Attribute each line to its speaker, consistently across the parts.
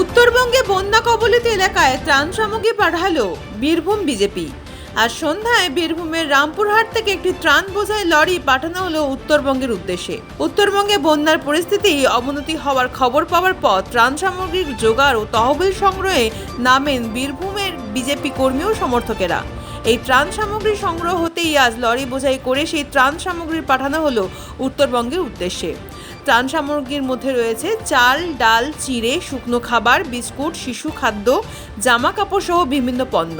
Speaker 1: উত্তরবঙ্গে বন্যা কবলিত এলাকায় ত্রাণ সামগ্রী পাঠালো বীরভূম বিজেপি। আর সন্ধ্যায় বীরভূমের রামপুরহাট থেকে একটি ত্রাণ বোঝাই লরি পাঠানো হলো উত্তরবঙ্গের উদ্দেশ্যে। উত্তরবঙ্গে বন্যার পরিস্থিতি, অবনতি হওয়ার খবর পাওয়ার পর ত্রাণ সামগ্রীর জোগাড় ও তহবিল সংগ্রহে নামেন বীরভূমের বিজেপি কর্মী ও সমর্থকেরা। এই ত্রাণ সামগ্রী সংগ্রহ হতেই আজ লরি বোঝাই করে সেই ত্রাণ সামগ্রী পাঠানো হলো উত্তরবঙ্গের উদ্দেশ্যে। ত্রাণ সামগ্রীর মধ্যে রয়েছে চাল ডাল চিড়ে শুকনো খাবার বিস্কুট শিশু খাদ্য জামা কাপড় সহ বিভিন্ন পণ্য।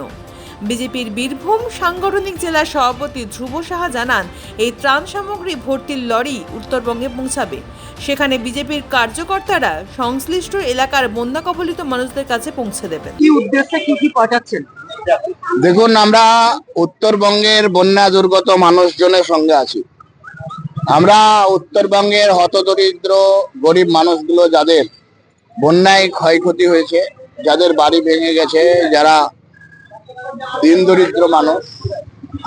Speaker 1: বিজেপির বীরভূম সাংগঠনিক জেলা সভাপতি ধ্রুব সাহা জানান এই ত্রাণ সামগ্রী ভর্তির লরি উত্তরবঙ্গে পৌঁছাবে। সেখানে বিজেপির কার্যকর্তারা সংশ্লিষ্ট এলাকার বন্যা কবলিত মানুষদের কাছে পৌঁছে দেবেন।
Speaker 2: কি উদ্দেশ্যে কি কি পাঠাচ্ছেন?
Speaker 3: দেখুন আমরা উত্তরবঙ্গের বন্যা দুর্গত মানুষজনের সঙ্গে আছি। আমরা উত্তরবঙ্গের হতদরিদ্র গরিব মানুষগুলো যাদের বন্যায় ক্ষয়ক্ষতি হয়েছে, যাদের বাড়ি ভেঙে গেছে, যারা দিন দরিদ্র মানুষ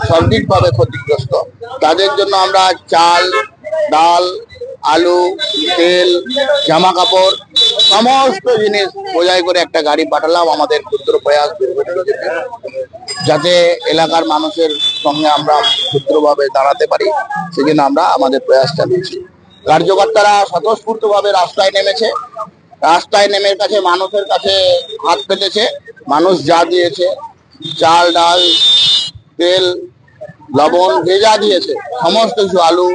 Speaker 3: সর্বিকভাবে ক্ষতিগ্রস্ত। তাদের জন্য আমরা চাল, ডাল, আলু, তেল, জামা কাপড় সমস্ত জিনিস বোঝাই করে একটা গাড়ি পাঠালাম, আমাদের ক্ষুদ্র প্রয়াস। যাতে এলাকার মানুষের সঙ্গে আমরা ক্ষুদ্রভাবে দাঁড়াতে পারি, সেজন্য আমরা আমাদের প্রয়াস চালিয়েছি কার্যকর্তারা স্বতঃস্ফূর্তভাবে রাস্তায় নেমেছে রাস্তায় নেমে কাছে মানুষের কাছে হাত পেতেছে মানুষ যা দিয়েছে, চাল, ডাল, তেল, লবণ ভেজা দিয়েছে, সমস্ত কিছু, আলু,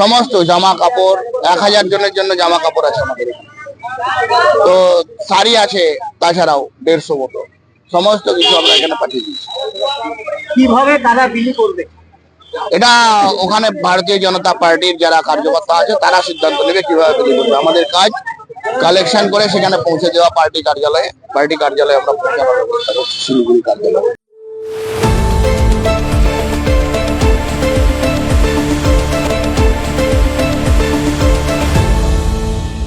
Speaker 3: সমস্ত জামা কাপড়, এক হাজার জনের জন্য জামা কাপড় আছে আমাদের। তো শাড়ি আছে তাছাড়াও দেড়শো মতো। সমস্ত কিছু আমরা এখানে পাঠিয়ে দিচ্ছি
Speaker 2: কীভাবে তারা বিলি করবে?
Speaker 3: এটা ওখানে ভারতীয় জনতা পার্টির যারা কার্যকর্তা আছে তারা সিদ্ধান্ত নেবে কীভাবে বিলি করবে। আমাদের কাজ কালেকশন করে সেখানে পৌঁছে দেওয়া পার্টি কার্যালয়ে পার্টি কার্যালয়ে আমরা পৌঁছানোর ব্যবস্থা করছি শিলিগুড়ি কার্যালয়ে।